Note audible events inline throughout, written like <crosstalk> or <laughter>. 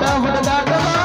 హుడదాట హుడదాట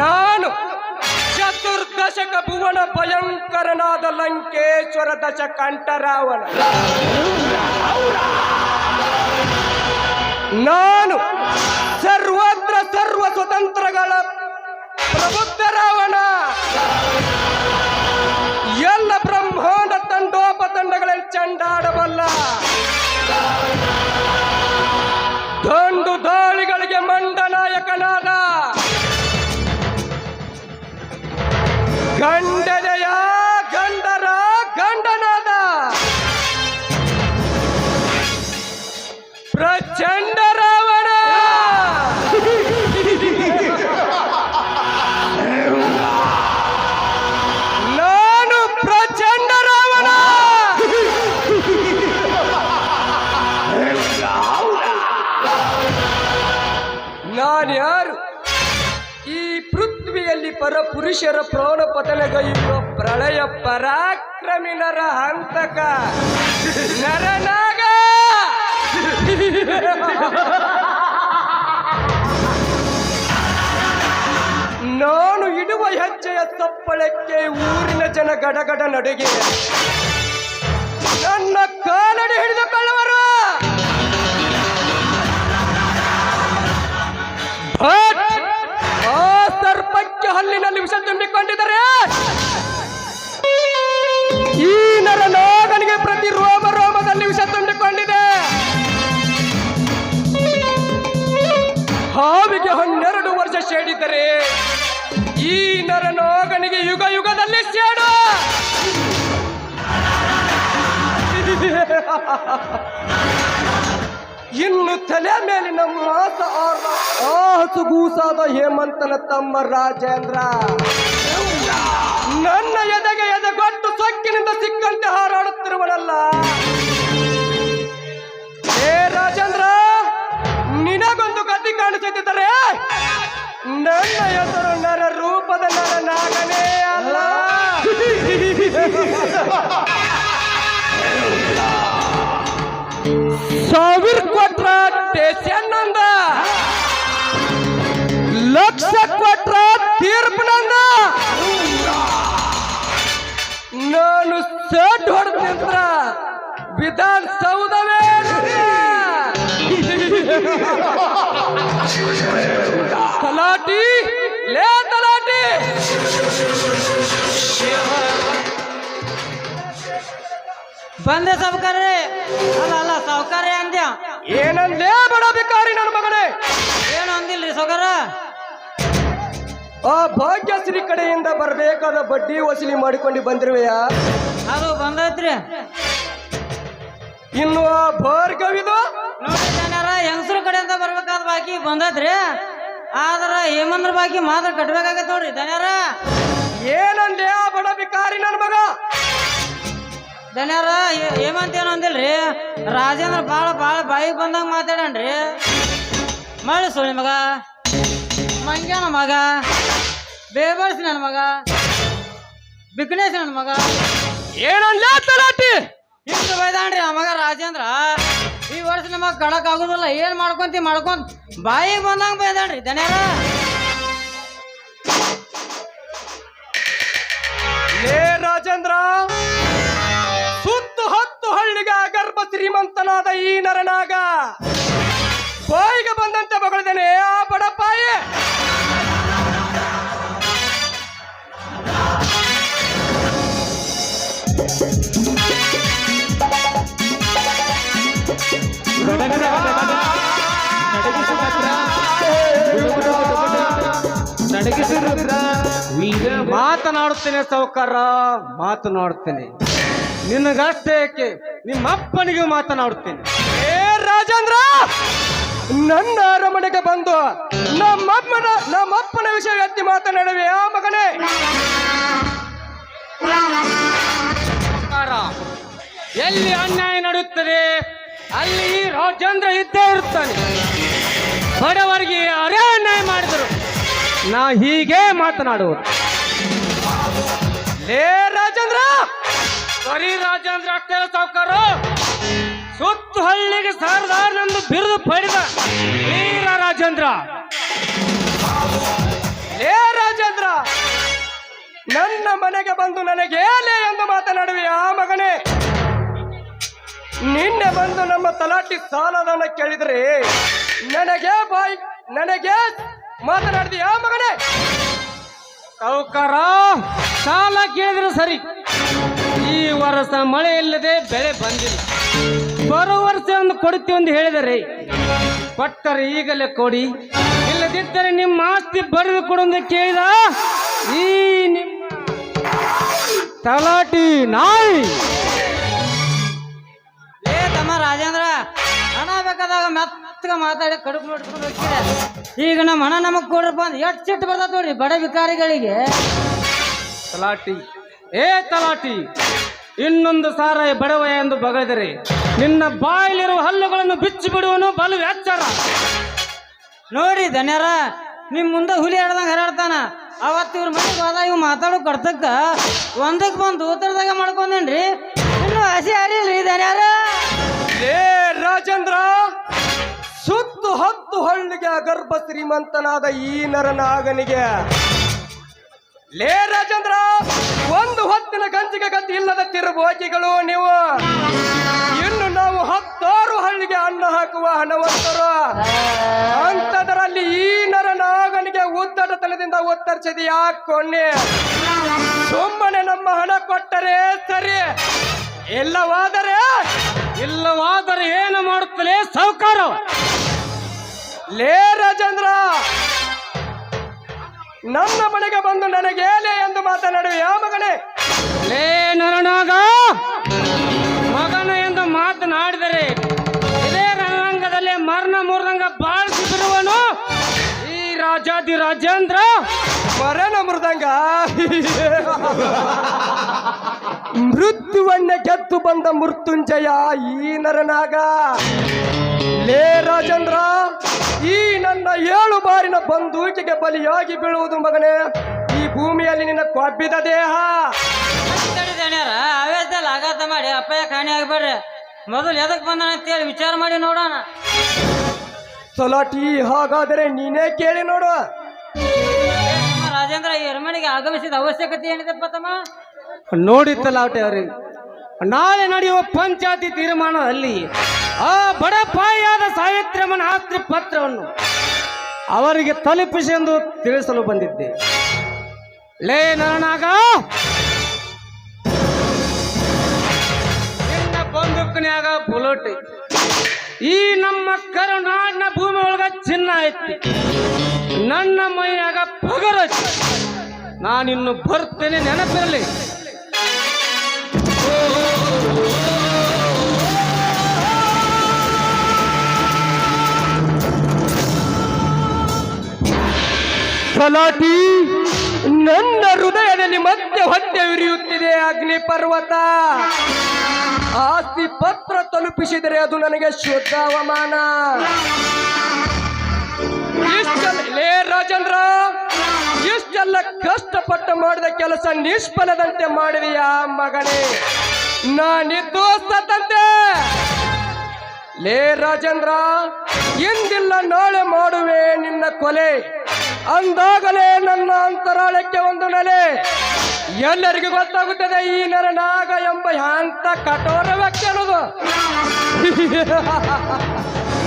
ನಾನು ಚತುರ್ದಶಕ ಭುವನ ಭಯಂಕರನಾದ ಲಂಕೇಶ್ವರ ದಶ ಕಂಠರಾವಣ. ನಾನು ಸರ್ವತ್ರ ಸರ್ವ ಸ್ವತಂತ್ರಗಳ ಪ್ರಬುದ್ಧ ರಾವಣ. ಎಲ್ಲ ಬ್ರಹ್ಮಾಂಡ ತಂಡೋಪತಂಡಗಳಲ್ಲಿ ಚಂಡಾಡಬಲ್ಲ ದಂಡು ಪರಪುರುಷರ ಪ್ರಾಣ ಪತನಗೈಯುವ ಪ್ರಳಯ ಪರಾಕ್ರಮಿ ನರ ಹಂತಕ ನರನಾಗ ನಾನು ಇಡುವ ಹೆಜ್ಜೆಯ ತಪ್ಪಳಕ್ಕೆ ಊರಿನ ಜನ ಗಡಗಡ ನಡುಗೆ. ನನ್ನ ಕಾಲಡಿ ಹಿಡಿದುಕೊಳ್ಳುವರು ಸರ್ಪಕ್ಕೆ ಹಲ್ಲಿನಲ್ಲಿ ವಿಷ ತುಂಬಿಕೊಂಡಿದ್ದಾರೆ. ಈ ನರ ನಾಗನಿಗೆ ಪ್ರತಿ ರೋಮ ರೋಮದಲ್ಲಿ ವಿಷ ತುಂಬಿಕೊಂಡಿದೆ. ಹಾವಿಗೆ ಹನ್ನೆರಡು ವರ್ಷ ಸೇಡಿದರೆ ಈ ನರ ನಾಗನಿಗೆ ಯುಗ ಯುಗದಲ್ಲಿ ಸೇಡು. <laughs> ಇನ್ನು ತಲೆ ಮೇಲೆ ನಮ್ಮ ಆಸುಗೂಸಾದ ಹೇಮಂತನ ತಮ್ಮ ರಾಜೇಂದ್ರ. ನನ್ನ ಎದೆಗೆ ಎದೆಗೊಟ್ಟು ಸೊಕ್ಕಿನಿಂದ ಸಿಕ್ಕಂತೆ ಹಾರಾಡುತ್ತಿರುವನಲ್ಲ ಏ ರಾಜೇಂದ್ರ ನಿನಗೊಂದು ಗತಿ ಕಾಣಿಸುತ್ತಿದ್ದರೆ ನನ್ನ ಹೆಸರು ನರ ರೂಪದ ನರ ನಾಗನೇ ಅಲ್ಲ. <laughs> <laughs> ಸಾವಿರ ನಾನು ಹೊಡೆದು ನಿಂತ್ರ ವಿಧಾನ ಸೌಧವೇ ತಲಾಟಿ ಲೇ ತಲಾಟಿ. ಬಂದೆ ಸಾವುಕಾರ್ರಿ. ಅಲ್ಲ ಅಲ್ಲ ಸಾವುಕಾರ್ರಿ ಅಂದ್ಯ? ಏನಂದೇ ಬಡ ಬೇಕಾರಿ ನನ್ನ ಮಗನೇ. ಏನು ಅಂದಿಲ್ರಿ ಸೌಕರ ಆ ಭಾಗ್ಯಶ್ರೀ ಕಡೆಯಿಂದ ಬರಬೇಕಾದ ಬಡ್ಡಿ ವಸೂಲಿ ಮಾಡಿಕೊಂಡು ಬಂದಿರುವೆಯಾ? ಅದು ಬಂದೈತ್ರಿ ಇನ್ನು ಆ ಭಾರ್ಗವಿದು? ಹೆಂಗಸರು ಕಡೆಯಿಂದ ಬರ್ಬೇಕಾದ ಬಾಕಿ ಬಂದೈತ್ರಿ. ಆದ್ರ ಹೇಮಂದ್ರ ಬಾಕಿ ಮಾತ್ರ ಕಟ್ಬೇಕಾಗೈತೆ ನೋಡ್ರಿ ದನ್ಯಾರ. ಏನಂದೆ ಆ ಬಡ ಬಿಕಾರಿ ನನ್ನ ಮಗ? ದನ್ಯಾರ ಹೇಮಂತ ಏನು ಅಂದಿಲ್ರಿ. ರಾಜೇಂದ್ರ ಬಾಳ ಬಾಳ ಬಾಯಿಗೆ ಬಂದಂಗ ಮಾತಾಡನ್ರಿ. ಮಳೆ ಸುಳಿ ಮಗ. ಮಂಗ್ಯಾನ ಮಗ. ಬೇಬರ್ಸ್ ನನ್ನ ಮಗ. ಬಿಗ್ನೇಶ್ ನನ್ನ ಮಗ. ಏನಂದ ತಲಾಟಿ? ಹಿಂಗೆ ಬೈದಾನ್ರಿ ಆ ಮಗ ರಾಜೇಂದ್ರ? ಈ ವರ್ಷ ನಮಗ್ ಕಡಕ್ ಆಗುದಿಲ್ಲ. ಏನ್ ಮಾಡ್ಕೊಂತಿ ಮಾಡ್ಕೊಂತ ಬಾಯಿ ಬಂದಂಗ ಬೈದಾನ್ರಿ ದನ್ಯಾರ ಏ ರಾಜೇಂದ್ರ ಸುತ್ತು ಹತ್ತು ಹಳ್ಳಿಗ ಗರ್ಭ ಶ್ರೀಮಂತನಾದ ಈ ನರನಾಗ ಮಾತನಾಡುತ್ತೇನೆ ಸಾವುಕಾರ ಮಾತನಾಡುತ್ತೇನೆ. ನಿನಗಷ್ಟೇ ಏಕೆ? ನಿಮ್ಮ ಅಪ್ಪನಿಗೆ ಮಾತನಾಡುತ್ತೇನೆ. ಏ ರಾಜೇಂದ್ರ! ನನ್ನ ಅರಮನೆಗೆ ಬಂದು ನಮ್ಮಪ್ಪನ ನಮ್ಮಪ್ಪನ ವಿಷಯ ಎತ್ತಿ ಮಾತನಾಡುವೆ ಆ ಮಗನೇ? ಎಲ್ಲಿ ಅನ್ಯಾಯ ನಡೆಯುತ್ತದೆ ಅಲ್ಲಿ ರಾಜೇಂದ್ರ ಇದ್ದೇ ಇರ್ತಾನೆ ಬಡವರಿಗೆ ಅರೇ ಅನ್ಯಾಯ ಮಾಡಿದರು ನಾ ಹೀಗೆ ಮಾತನಾಡುವುದು. ಲೇ ರಾಜೇಂದ್ರ ಸರಿ ರಾಜೇಂದ್ರ ಅಷ್ಟೇ ಸಾವುಕಾರು. ಸುತ್ತು ಹಳ್ಳಿಗೆ ಸರ್ದಾರ್ ನಂದು ಬಿರುದು ಪಡೆದ ವೀರ ರಾಜೇಂದ್ರ. ಲೇ ರಾಜೇಂದ್ರ, ನನ್ನ ಮನೆಗೆ ಬಂದು ನನಗೆ ಲೇ ಎಂದು ಮಾತನಾಡುವೆ ಆ ಮಗನೇ. ನಿನ್ನೆ ಬಂದು ನಮ್ಮ ತಲಾಟಿ ಸಾಲದನ್ನ ಕೇಳಿದ್ರೆ, ನನಗೆ ಬಾಯ್, ನನಗೆ ಮಾತನಾಡಿದೀಯ ಮಗನೇ? ಸಾವುಕಾರ ಸಾಲ ಕೇಳಿದ್ರೆ ಸರಿ. ಈ ವರ್ಷ ಮಳೆ ಇಲ್ಲದೆ ಬೆಳೆ ಬಂದಿಲ್ಲ. ಬರೋ ವರ್ಷ ಒಂದು ಕೊಡ್ತೀವಿ ಒಂದು ಹೇಳಿದರೆ, ಕೊಟ್ಟರೆ ಈಗಲೇ ಕೊಡಿ. ಇಲ್ಲದಿದ್ದರೆ ನಿಮ್ಮ ಆಸ್ತಿ ಬರೆದು ಕೊಡು ಅಂತ ಕೇಳಿದ ಈ ನಿಮ್ಮ ತಲಾಟಿ ನಾಯಿ. ರಾಜೇಂದ್ರ ಹಣ ಬೇಕಾದಾಗ ಮೆತ್ತಗ ಮಾತಾಡಿ ಕಡುಬು ನೋಡ್ಕೊಂಡು ಹೋಗ್ತೀರ? ಈಗ ನಮ್ಮ ಹಣ ನಮಗ್ ಕೊಡ್ರಪ್ಪ ಅಂದ್ರೆ ಎಷ್ಟು ಸಿಟ್ಟು ಬರ್ತದ ನೋಡ್ರಿ ಬಡ ವಿಕಾರಿಗಳಿಗೆ ತಲಾಟಿ. ಏ ತಲಾಟಿ ಇನ್ನೊಂದು ಸಾರ ಬಡವ ಎಂದು ಬಗದರೆ ನಿನ್ನ ಬಾಯಲ್ಲಿರುವ ಹಲ್ಲುಗಳನ್ನು ಬಿಚ್ಚಿ ಬಿಡುವನು ಬಲು ಎಚ್ಚರ ನೋಡಿ ಧನ್ಯರ ನಿಮ್ ಮುಂದೆ ಹುಲಿ ಆಡ್ದಂಗ ಹರಾಡ್ತಾನ. ಅವತ್ತು ಇವ್ರ ಮನೆಗೆ ಹೋದಾಗ ಇವ್ ಮಾತಾಡೋ ಕಡ್ತಕ್ಕ ಒಂದಕ್ಕೆ ಬಂದು ಉತ್ತರದಾಗ ಮಾಡ್ಕೊಂಡೇನ್ರಿ. ಇನ್ನು ಹಸಿ ಆಡಿಲ್ರಿ ಧನ್ಯರ. ರಾಜೇಂದ್ರ ಸುತ್ತು ಹತ್ತು ಹಳ್ಳಿಗೆ ಗರ್ಭ ಶ್ರೀಮಂತನಾದ ಈ ನರನಾಗನಿಗೆ. ಲೇ ರಾಜೇಂದ್ರ ಒಂದು ಹೊತ್ತಿನ ಗಂಜಿಗೆ ಗತಿ ಇಲ್ಲದ ತಿರುಬೋಕಿಗಳು ನೀವು. ಇನ್ನು ನಾವು ಹತ್ತಾರು ಹಳ್ಳಿಗೆ ಅನ್ನ ಹಾಕುವ ಹಣವಂತರು. ಅಂತದರಲ್ಲಿ ಈ ನರನಾಗನಿಗೆ ತಲೆದಿಂದ ಉತ್ತರಿಸಿದ ಯಾಕೊಣ್ಣೆ ಸುಮ್ಮನೆ ನಮ್ಮ ಹಣ ಕೊಟ್ಟರೆ ಸರಿ. ಇಲ್ಲವಾದರೆ ಇಲ್ಲವಾದರೆ ಏನು ಮಾಡುತ್ತಲೇ ಸಾವುಕಾರ? ಲೇ ರಾಜೇಂದ್ರ! ನನ್ನ ಮನೆಗೆ ಬಂದು ನನಗೆ ಏಲೆ ಎಂದು ಮಾತನಾಡುವ ಯಾವ ಮಗನೇ? ಲೇ ನರನಾಗ! ಮಗನು ಎಂದು ಮಾತನಾಡಿದರೆ ಇದೇ ರಣರಂಗದಲ್ಲಿ ಮರಣ ಮೂರ್ದಂಗ ಬಾಳಿಸಿ ಬಿಡುವನು ಈ ರಾಜಾದಿ ರಾಜೇಂದ್ರ? ಮರಣ ಮೃದಂಗ? <laughs> ಮೃತ್ಯುವನ್ನ ಗೆದ್ದು ಬಂದ ಮೃತ್ಯುಂಜಯ ಈ ನರನಾಗ. ಲೇ ರಾಜೇಂದ್ರ, ಈ ನನ್ನ ಏಳು ಬಾರಿನ ಬಂದೂಕಿಗೆ ಬಲಿಯಾಗಿ ಬೀಳುವುದು ಮಗನೇ. ಈ ಭೂಮಿಯಲ್ಲಿ ನಿನ್ನ ಕೊಬ್ಬಿದ ದೇಹ. ಆವೇಶದಲ್ಲಿ ಆಘಾತ ಮಾಡಿ ಅಪ್ಪಯ್ಯ ಕಾಣಿ ಆಗ್ಬೇಡ್ರಿ ಮೊದಲು ಎದಕ್ ಬಂದಾನ ಅಂತೇಳಿ ವಿಚಾರ ಮಾಡಿ ನೋಡೋಣ ಸೊಲಾಟಿ ಹಾಗಾದರೆ ನೀನೇ ಕೇಳಿ ನೋಡು. ರಾಜೇಂದ್ರ, ಈ ಅರಮನೆಗೆ ಆಗಮಿಸಿದ ಅವಶ್ಯಕತೆ ಏನಿದೆ ತಮ್ಮ ನೋಡಿ ತಲಾಟೆ ಅವ್ರಿಗೆ. ನಾಳೆ ನಡೆಯುವ ಪಂಚಾಯತಿ ತೀರ್ಮಾನದಲ್ಲಿ ಆ ಬಡಪಾಯಿಯಾದ ಸಾವಿತ್ರಮ್ಮನ ಆಸ್ತಿ ಪತ್ರವನ್ನು ಅವರಿಗೆ ತಲುಪಿಸಿ ಎಂದು ತಿಳಿಸಲು ಬಂದಿದ್ದೆ. ಲೇ ನರನಾಗ ನಿನ್ನ ಬಂದೂಕಿನ್ಯಾಗ ಬುಲೆಟ್ ಈ ನಮ್ಮ ಕರುನಾಡಿನ ಭೂಮಿ ಒಳಗ ಚಿನ್ನ ಐತಿ. ನನ್ನ ಮೈಯಾಗ ಪಗರ. ನಾನಿನ್ನು ಬರ್ತೇನೆ ನೆನಪಿರಲಿ. ಸಲಾಟಿ ನನ್ನ ಹೃದಯದಲ್ಲಿ ಮತ್ತೆ ಹೊಟ್ಟೆ ಉರಿಯುತ್ತಿದೆ, ಅಗ್ನಿ ಪರ್ವತ. ಆಸ್ತಿ ಪತ್ರ ತಲುಪಿಸಿದರೆ ಅದು ನನಗೆ ಶುದ್ಧ ಅವಮಾನ. ಲೇ ರಾಜೇಂದ್ರ, ಇಷ್ಟೆಲ್ಲ ಕಷ್ಟಪಟ್ಟು ಮಾಡಿದ ಕೆಲಸ ನಿಷ್ಫಲದಂತೆ ಮಾಡಿದೆಯಾ ಮಗನೇ. ನಾನಿದ್ದು ಸತ್ತಂತೆ. ಲೇ ರಾಜೇಂದ್ರ, ಇಂದಿಲ್ಲ ನಾಳೆ ಮಾಡುವೆ ನಿನ್ನ ಕೊಲೆ. ಅಂದಾಗಲೇ ನನ್ನ ಅಂತರಾಳಕ್ಕೆ ಒಂದು ನೆಲೆ. ಎಲ್ಲರಿಗೂ ಗೊತ್ತಾಗುತ್ತದೆ ಈ ನರನಾಗ ಎಂಬ ಅಂತ ಕಠೋರ ವ್ಯಕ್ತಿ ಅನ್ನೋದು. <laughs>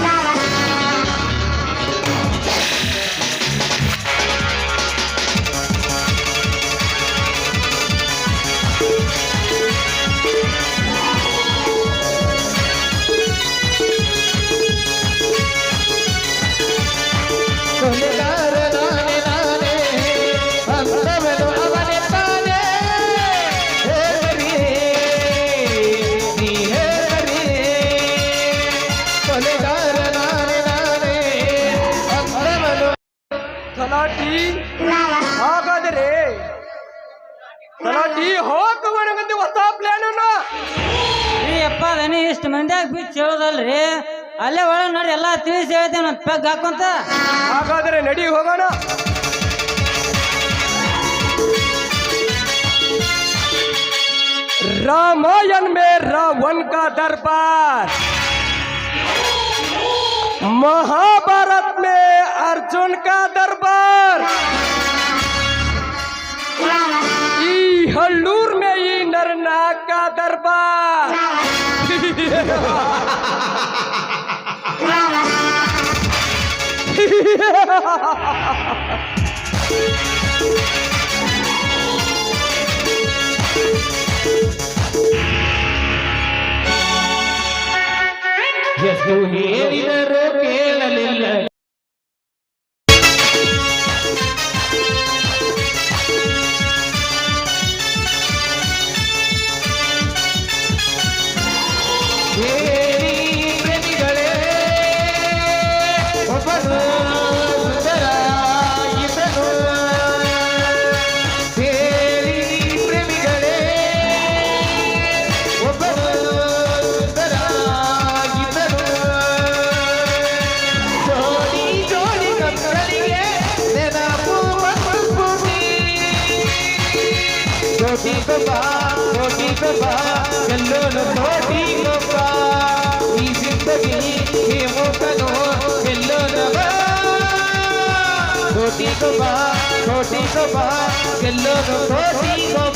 ತಲಾಟಿ? ಹಾಗಾದರೆ ತಲಾಟಿ ಹೋಗುವಣ ಮಂದಿ ಹೊಸ ಪ್ಲಾನ್ ಅಪ್ಪ ಅದನ್ನ ಇಷ್ಟು ಮಂದಿಯಾಗ ಬಿಚ್ಚ ಹೇಳೋದಲ್ರಿ? ಅಲ್ಲೇ ಒಳಗೆ ನೋಡಿ ಎಲ್ಲ ತಿಳಿಸಿ ಹೇಳ್ತೇನೆ ಪೆಗ್ ಹಾಕೊಂತ. ಹಾಗಾದರೆ ನಡಿ ಹೋಗೋಣ. ರಾಮಾಯಣ ಮೇ ರಾವಣ ಕಾ ದರ್ಬಾರ್. ಮಹಾಭಾರತ ಮೇ ಅರ್ಜುನ ಕಾ ದರ್ಬಾರ್. <laughs> ಹೇಳಿದರೂ ಕೇಳಲಿಲ್ಲ. గొప్ప కోటి గొప్ప చెల్లోను కోటి గొప్ప ఈ సిద్ధకి ఏ మూతను చెల్లోను కోటి గొప్ప కోటి గొప్ప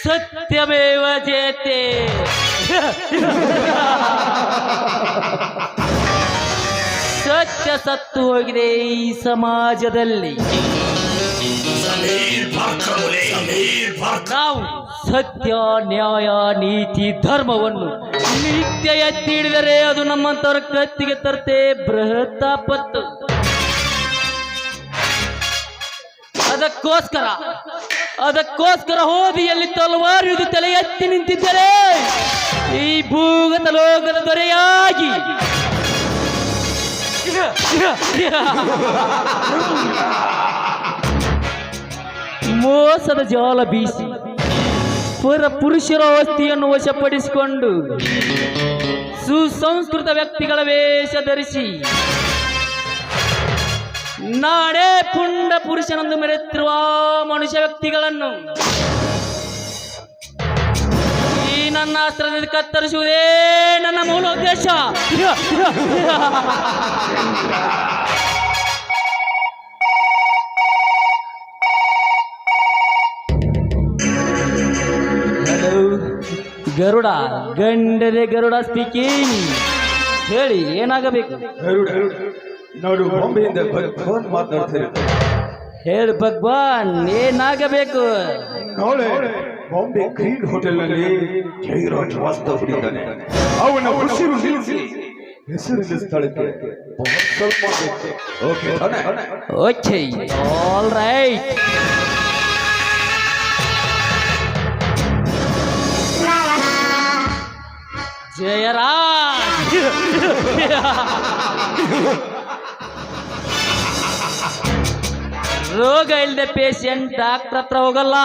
ಸತ್ಯಮೇವ ಜಯತೆ ಸತ್ಯ ಸತ್ತು ಹೋಗಿದೆ ಈ ಸಮಾಜದಲ್ಲಿ ನಾವು ಸತ್ಯ ನ್ಯಾಯ ನೀತಿ ಧರ್ಮವನ್ನು ನಿತ್ಯ ಎತ್ತಿ ಹಿಡಿದರೆ ಅದು ನಮ್ಮಂತವರ ಕತ್ತಿಗೆ ತರ್ತೆ ಬೃಹತ್ ಆಪತ್ತು. ಅದಕ್ಕೋಸ್ಕರ ಅದಕ್ಕೋಸ್ಕರ ಹೋದಿಯಲ್ಲಿ ತಲವಾರು ಇದು ತಲೆ ಎತ್ತಿ ನಿಂತಿದ್ದರೆ ಈ ಭೂಗತ ಲೋಕದ ದೊರೆಯಾಗಿ. <laughs> <laughs> ಮೋಸದ ಜಾಲ ಬೀಸಿ ಪರ ಪುರುಷರ ಆಸ್ತಿಯನ್ನು ವಶಪಡಿಸಿಕೊಂಡು ಸುಸಂಸ್ಕೃತ ವ್ಯಕ್ತಿಗಳ ವೇಷ ಧರಿಸಿ ನಾಡೇ ಪುಂಡ ಪುರುಷನಂದು ಮೆರೆತಿರುವ ಮನುಷ್ಯ ವ್ಯಕ್ತಿಗಳನ್ನು ಈ ನನ್ನ ಅಸ್ತ್ರದಿಂದ ಕತ್ತರಿಸುವುದೇ ನನ್ನ ಮೂಲ ಉದ್ದೇಶ. ಗರುಡ ಗಂಡರೆ ಗರುಡ ಸ್ಪೀಕಿಂಗ್ ಹೇಳಿ ಏನಾಗಬೇಕು ಗರುಡ ನೋಡು ಬಾಂಬೆಯಿಂದ ಫೋನ್ ಮಾತಾಡ್ತಿರ್ತಾರೆ ಹೇಳಿ ಭಗವಾನ್ ಏನಾಗಬೇಕು ನಾಳೆ ಬಾಂಬೆ ಗ್ರೀನ್ ಹೋಟೆಲ್ನಲ್ಲಿ ಜೈರಾಜ್ ವಾಸ್ತವ ಹುಡಿದ್ದಾನೆ ಅವನ ಉಸಿರು ನಿಲ್ಲಿಸಿ ಹೆಸರಿನ ಸ್ಥಳಕ್ಕೆ ಸ್ವಲ್ಪ ಓಕೆ ತಾನೆ ಓಕೆ ಆಲ್ ರೈಟ್ ಜಯರಾಜ್. ರೋಗ ಇಲ್ಲದೆ ಪೇಷಂಟ್ ಡಾಕ್ಟರ್ ಹತ್ರ ಹೋಗಲ್ಲ.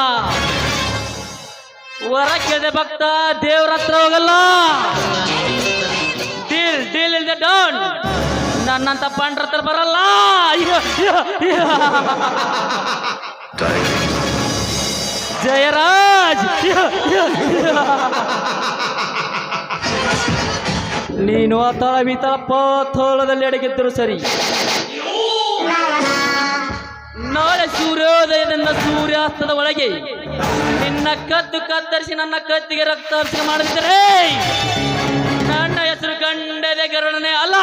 ವರ ಕೇಳಿದೆ ಭಕ್ತ ದೇವ್ರ ಹತ್ರ ಹೋಗಲ್ಲ. ಡೀಲ್ ಡೀಲ್ ಇಲ್ದೆ ಡೌನ್ ನನ್ನಂತ ಪಂಡ್ರ ಹತ್ರ ಬರಲ್ಲ. ಜಯರಾಜ್. ನೀನು ಆ ತೋಳದಲ್ಲಿ ಅಡಗಿದ್ದರು ಸರಿ. ನಾಳೆ ಸೂರ್ಯೋದಯದಿಂದ ಸೂರ್ಯಾಸ್ತದ ಒಳಗೆ. ನಿನ್ನ ಕದ್ದು ಕತ್ತರಿಸಿ ನನ್ನ ಕತ್ತಿಗೆ ರಕ್ತಾಭಿಷೇಕ ಮಾಡಿದರೆ ನನ್ನ ಹೆಸರು ಗಂಡದೆ ಗರುಡನೆ ಅಲ್ಲ.